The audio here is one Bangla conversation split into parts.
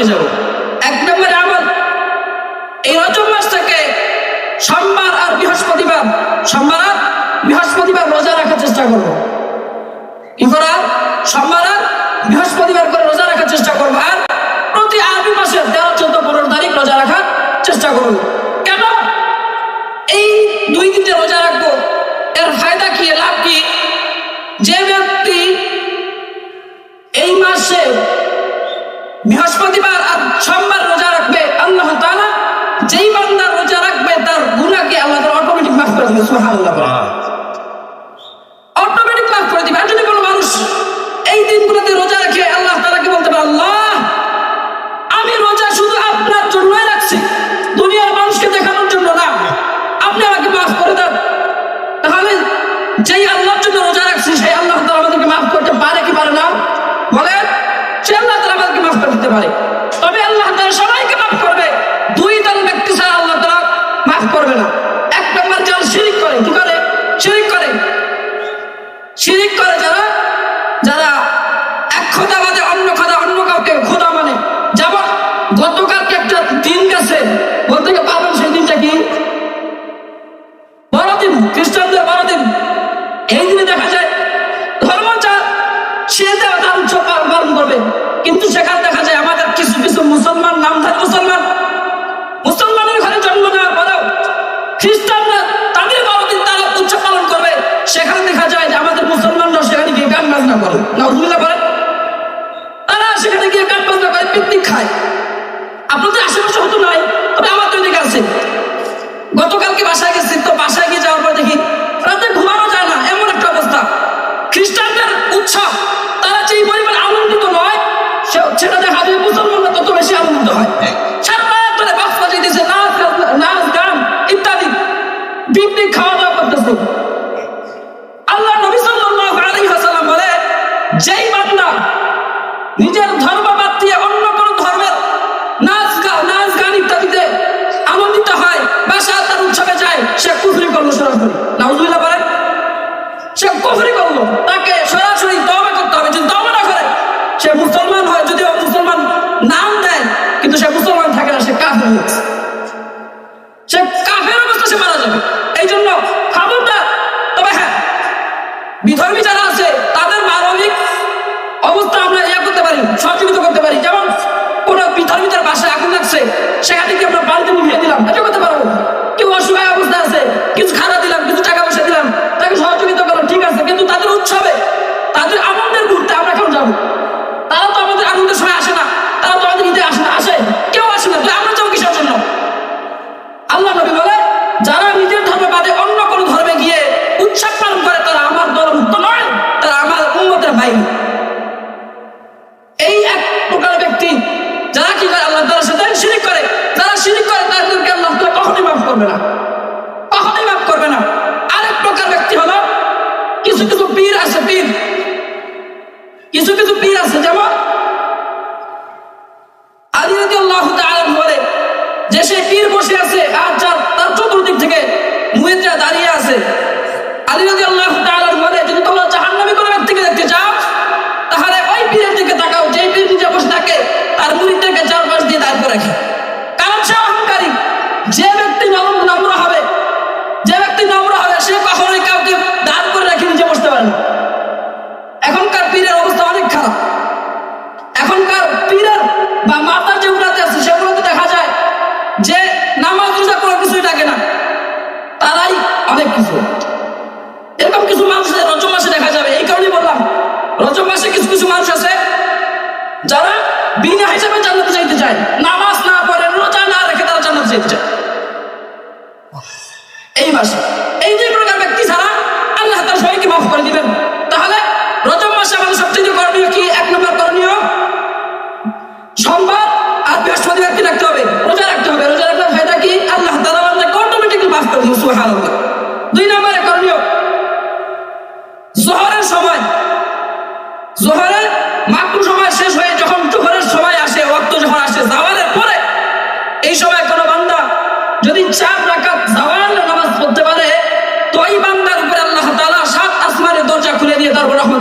হয়ে যাব। এক নম্বরে আমল। এই রজব মাস থেকে সোমবার আর বৃহস্পতিবার, সোমবার আর বৃহস্পতিবার রোজা রাখার চেষ্টা করব। কি করা? সোমবার আর বলবে সুবহানাল্লাহ হ্যাঁ। আপনার জন্যই রাখছি। দুনিয়ার মানুষকে দেখানোর জন্য না। আপনি আমাকে মাফ করে দেন। তাহলে যেই আল্লাহর জন্য রোজা রাখছি সেই আল্লাহ তাআলা আমাদেরকে করতে পারে কি পারে না? বলেন সে আল্লাহ তাআলা আমাদেরকে মাফ করে দিতে পারে। দেখা মুসলমানরা তত বেশি আনন্দ হয়। হ্যাঁ। ধরে নাচ নাচ গান ইত্যাদি। বিপনি খাওয়া দাওয়া করতেছে। আল্লাহ নবী সাল্লাল্লাহু আলাইহি ওয়াসাল্লাম বলে যেই বান্দা নিজের ধর্ম হিসাব পালন করে, তারা আমার দলভুক্ত নয়, তারা আমার উন্মতের ভাই। এই এক প্রকার ব্যক্তি, যারা কি করে আল্লাহ তালার সাথে শিরিক করে তারা শিরিক করে তাদেরকে আল্লাহ তারা কখনই মাফ করবে না। কখনই মাফ করবে না। আরেক প্রকার ব্যক্তি হলো, কিছু কিছু পীর আছে, পীর। কিছু কিছু পীর আছে, যেমন আদি আল্লাহ তাআলা বলে যে সে পীর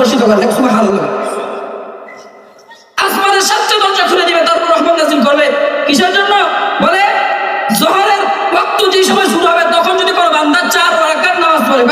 দর্শিত করে আসমানের দরজা খুলে দিবে, তারপর রহমান করবে। কিসের জন্য? বলে, জহরের যে সময় শুরু হবে, তখন যদি কোনো চার নামাজ পড়ে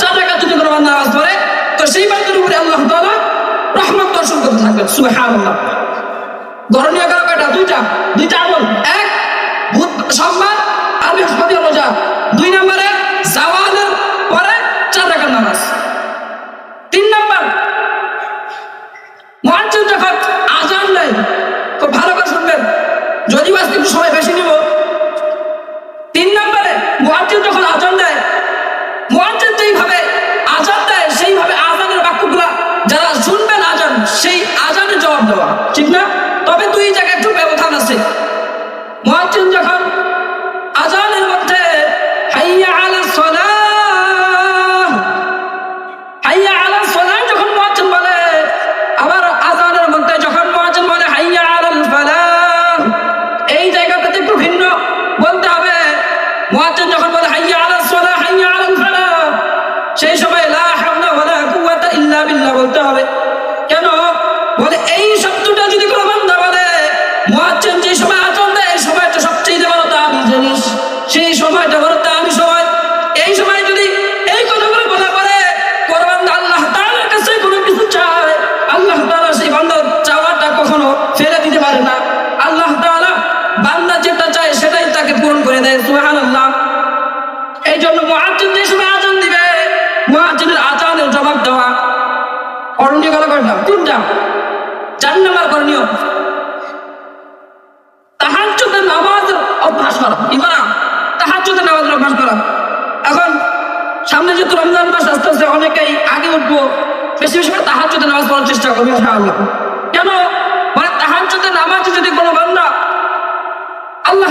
চার যদি কোনো নামাজ পড়ে, তো সেই উপরে আল্লাহ তালা রহমান দর্শন করতে সুহান গরণীয় কারণ দুইটা দুইটা আমল। এক সম্মান আর বৃহস্পতি রোজা দুই নম্বরে, যাওয়া Wesley করে দেয় এই জন্য মুয়াজ্জিন যে সময় আজান দিবে মুয়াজ্জিনের আজানের জবাব দেওয়া করণীয় গেল কয়টা তিনটা। চার নম্বর করণীয়। তাহাজ্জুদের নামাজ অভ্যাস করা কি করা তাহাজ্জুদের নামাজের অভ্যাস করা। এখন সামনে যেহেতু রমজান মাস আস্তে আস্তে অনেকেই আগে উঠবো, বেশি বেশি করে তাহাজ্জুদের নামাজ পড়ার চেষ্টা করব, ইনশাআল্লাহ। কেন? মানে তাহাজ্জুদের নামাজে যদি কোনো বান্দা আল্লাহ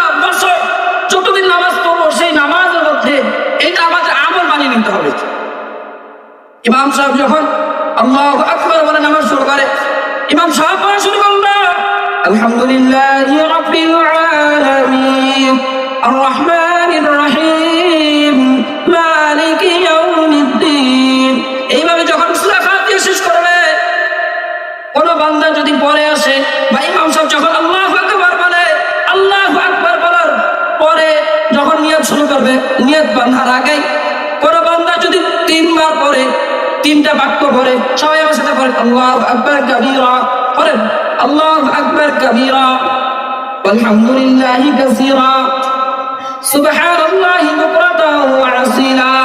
বানিয়ে নিতে হবে। ইমাম সাহেব যখন আল্লাহ আকবর বলে নামাজ শুরু করে, ইমাম সাহেব পড়া শুরু করল আলহামদুলিল্লাহ যখন পরে যখন বলে বলার পরে যখন নিয়ত শুরু করবে নিয়ত বান্ধার আগে তিনবার পরে তিনটা বাক্য পরে সবাই আমার সাথে পড়ে, আল্লাহ আকবর কাবিরা। পড়েন, আল্লাহ আকবর কাবিরা। আলহামদুলিল্লাহি কাসীরা। সুবহানাল্লাহি বুকরাতাও ওয়া আসীলা।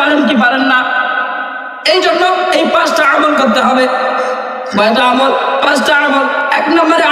পারেন কি পারেন না? এই জন্য এই পাঁচটা আমল করতে হবে। কয়টা আমল? পাঁচটা আমল। এক নম্বরে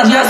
রাজি আছি না নাই